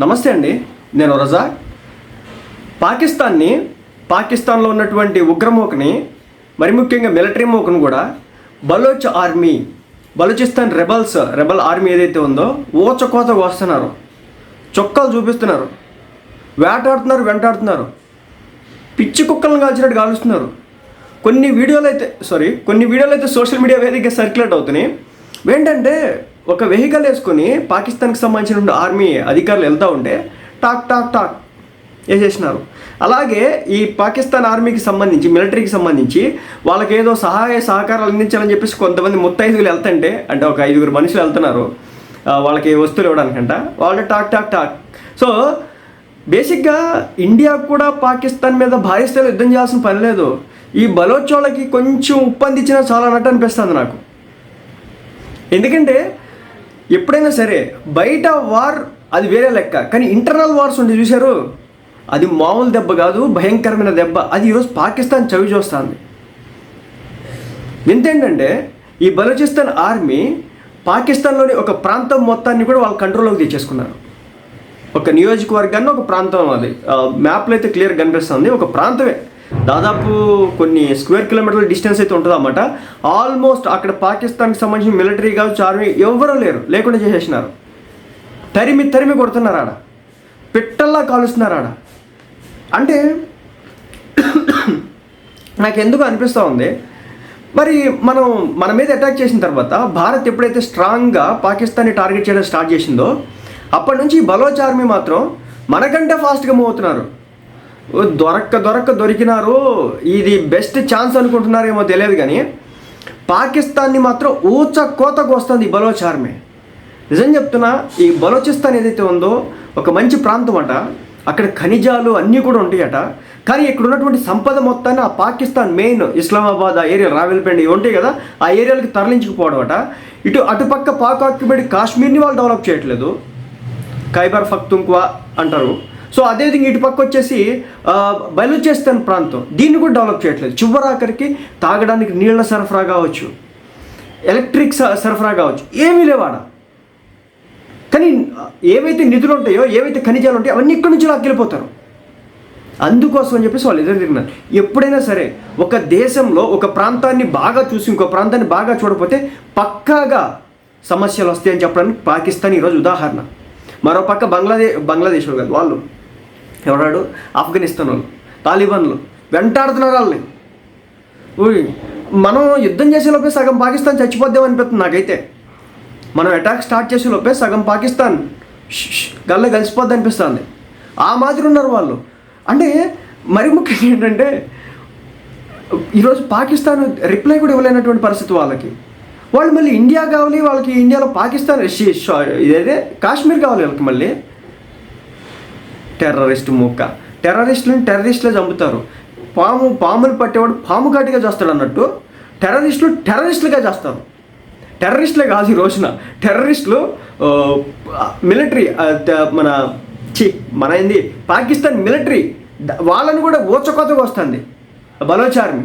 నమస్తే అండి నేను రజా. పాకిస్తాన్ని పాకిస్తాన్లో ఉన్నటువంటి ఉగ్రమూకని మరి ముఖ్యంగా మిలిటరీ మూకను కూడా Baloch army Balochistan rebels rebel army ఏదైతే ఉందో ఊచకోత వస్తున్నారు చొక్కాలు చూపిస్తున్నారు. వేటాడుతున్నారు వెంటాడుతున్నారు. పిచ్చి కుక్కలను కాల్చినట్టు కాలుస్తున్నారు. కొన్ని వీడియోలు అయితే సారీ కొన్ని వీడియోలు అయితే సోషల్ మీడియా వేదికగా సర్క్యులేట్ అవుతున్నాయి. ఏంటంటే ఒక వెహికల్ వేసుకొని పాకిస్తాన్కి సంబంధించిన ఆర్మీ అధికారులు వెళ్తూ ఉంటే టాక్ టాక్ టాక్ వేసేసినారు. అలాగే ఈ పాకిస్తాన్ ఆర్మీకి సంబంధించి మిలిటరీకి సంబంధించి వాళ్ళకి ఏదో సహాయ సహకారాలు అందించాలని చెప్పేసి కొంతమంది ముత్తైదుగులు వెళ్తుంటే అంటే ఒక ఐదుగురు మనుషులు వెళ్తున్నారు వాళ్ళకి వస్తువులు ఇవ్వడానికంట వాళ్ళు టాక్ టాక్ టాక్. సో బేసిక్గా ఇండియా కూడా పాకిస్తాన్ మీద భారీ స్థాయిలో యుద్ధం చేయాల్సిన పని లేదు. ఈ బలోచోళ్ళకి కొంచెం ఉప్పందించినా చాలా అన్నట్టు అనిపిస్తుంది నాకు. ఎందుకంటే ఎప్పుడైనా సరే బయట వార్ అది వేరే లెక్క. కానీ ఇంటర్నల్ వార్స్ ఉంటే చూశారు అది మామూలు దెబ్బ కాదు భయంకరమైన దెబ్బ. అది ఈరోజు పాకిస్తాన్ చవి చూస్తుంది. ఎంతేంటంటే ఈ బలూచిస్తాన్ ఆర్మీ పాకిస్తాన్లోని ఒక ప్రాంతం మొత్తాన్ని కూడా వాళ్ళ కంట్రోల్లోకి తెచ్చేసుకున్నారు ఒక నియోజకవర్గాన్ని ఒక ప్రాంతం అది. మ్యాప్లో అయితే క్లియర్ కనిపిస్తుంది. ఒక ప్రాంతమే. దాదాపు కొన్ని స్క్వేర్ కిలోమీటర్ల డిస్టెన్స్ అయితే ఉంటుందన్నమాట. ఆల్మోస్ట్ అక్కడ పాకిస్తాన్కి సంబంధించిన మిలిటరీ కావచ్చు ఆర్మీ ఎవరూ లేరు. లేకుండా చేసేసినారు. తరిమి తరిమి కొడుతున్నారు ఆడ పిట్టల్లా కాలుస్తున్నారు ఆడ అంటే నాకు ఎందుకు అనిపిస్తూ ఉంది. మరి మనం మన మీద అటాక్ చేసిన తర్వాత భారత్ ఎప్పుడైతే స్ట్రాంగ్గా పాకిస్తాన్ని టార్గెట్ చేయడం స్టార్ట్ చేసిందో అప్పటి నుంచి బలోచ్ ఆర్మీ మాత్రం మనకంటే ఫాస్ట్గా మూవ్ అవుతున్నారు. దొరక్క దొరక్క దొరికినారు ఇది బెస్ట్ ఛాన్స్ అనుకుంటున్నారేమో తెలియదు కానీ పాకిస్తాన్ని మాత్రం ఊచ కోతకు వస్తుంది ఈ బలోచ్ ఆర్మీ నిజం చెప్తున్నా ఈ బలోచిస్తాన్ ఏదైతే ఉందో ఒక మంచి ప్రాంతం అట అక్కడ ఖనిజాలు అన్నీ కూడా ఉంటాయట కానీ ఇక్కడ ఉన్నటువంటి సంపద మొత్తాన్ని ఆ పాకిస్తాన్ మెయిన్ ఇస్లామాబాద్ ఆ ఏరియా రావెల్పండి ఇవి ఉంటాయి కదా ఆ ఏరియాలకి తరలించుకుపోవడం అట. ఇటు అటుపక్క పాక్ ఆక్యుపైడ్ కాశ్మీర్ని వాళ్ళు డెవలప్ చేయట్లేదు. ఖైబర్ ఫక్తుంక్వా అంటారు. సో అదేవిధంగా ఇటు పక్క వచ్చేసి బయలుచేస్తాన్ ప్రాంతం. దీన్ని కూడా డెవలప్ చేయట్లేదు. చివరాఖరికి తాగడానికి నీళ్ళ సరఫరా కావచ్చు ఎలక్ట్రిక్ స- సరఫరా కావచ్చు ఏమీ లేవాడ కానీ ఏవైతే నిధులు ఉంటాయో ఏవైతే ఖనిజాలు ఉంటాయో అవన్నీ ఇక్కడి నుంచి లాక్కెళ్ళిపోతారు. అందుకోసం అని చెప్పేసి వాళ్ళు ఎదురు తిరిగినారు. ఎప్పుడైనా సరే ఒక దేశంలో ఒక ప్రాంతాన్ని బాగా చూసి ఇంకో ప్రాంతాన్ని బాగా చూడకపోతే పక్కాగా సమస్యలు వస్తాయని చెప్పడానికి పాకిస్తాన్ ఈరోజు ఉదాహరణ. మరో పక్క బంగ్లాదేశ్ బంగ్లాదేశ్ వాళ్ళు. ఎవరాడు ఆఫ్ఘనిస్తాన్ వాళ్ళు తాలిబాన్లు వెంటాడుతున్నారు వాళ్ళని. మనం యుద్ధం చేసే లోపే సగం పాకిస్తాన్ చచ్చిపోద్దాం అనిపిస్తుంది నాకైతే. మనం అటాక్ స్టార్ట్ చేసే లోపే సగం పాకిస్తాన్ గల్ల కలిసిపోద్ది అనిపిస్తుంది. ఆ మాదిరి ఉన్నారు వాళ్ళు. అంటే మరి ముఖ్యంగా ఏంటంటే ఈరోజు పాకిస్తాన్ రిప్లై కూడా ఇవ్వలేనటువంటి పరిస్థితి వాళ్ళకి. వాళ్ళు మళ్ళీ ఇండియా కావాలి వాళ్ళకి ఇండియాలో పాకిస్తాన్ షి- ఇదైతే కాశ్మీర్ కావాలి వాళ్ళకి మళ్ళీ. టెర్రరిస్ట్ ముక్క. టెర్రరిస్టులను టెర్రరిస్టులే చంపుతారు. పాము పాములు పట్టేవాడు పాము కాటిగా చేస్తాడు అన్నట్టు టెర్రరిస్టులు టెర్రరిస్టులుగా చేస్తారు. టెర్రరిస్టులే కాదు ఈ రోజున. టెర్రరిస్టులు మిలిటరీ మన చి మన ఏంది? పాకిస్తాన్ మిలిటరీ వాళ్ళని కూడా ఊచకోతగా వస్తుంది. బలోచ్ ఆర్మీ.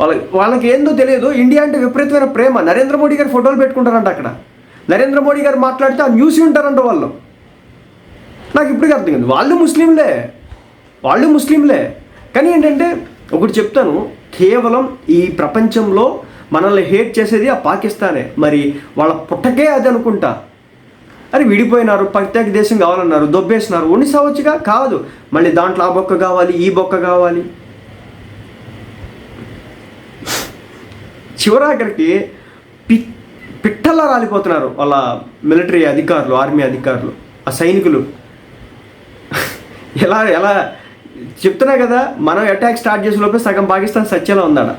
వాళ్ళకి వాళ్ళకి ఏందో తెలియదు. ఇండియా అంటే విపరీతమైన ప్రేమ. నరేంద్ర మోడీ గారు ఫోటోలు పెట్టుకుంటారంట అక్కడ. నరేంద్ర మోడీ గారు మాట్లాడితే ఆ న్యూస్ ఉంటారంట వాళ్ళు. నాకు ఇప్పటికీ అర్థం కాదు. వాళ్ళు ముస్లింలే. వాళ్ళు ముస్లింలే. కానీ ఏంటంటే ఒకటి చెప్తాను. కేవలం ఈ ప్రపంచంలో మనల్ని హేట్ చేసేది ఆ పాకిస్తానే. మరి వాళ్ళ పుట్టకే అది అనుకుంటా. అని విడిపోయినారు ప్రత్యేక దేశం కావాలన్నారు దొబ్బేసినారు. ఉండి సావచ్చుగా? కాదు. మళ్ళీ దాంట్లో ఆ బొక్క కావాలి ఈ బొక్క కావాలి. చివరాఖరికి పి పిట్టల్లా రాలిపోతున్నారు వాళ్ళ మిలిటరీ అధికారులు ఆర్మీ అధికారులు ఆ సైనికులు. ఎలా ఎలా? చెప్తున్నా కదా మనం అటాక్ స్టార్ట్ చేసే లోపే సగం పాకిస్తాన్ సత్యంలో ఉందాడ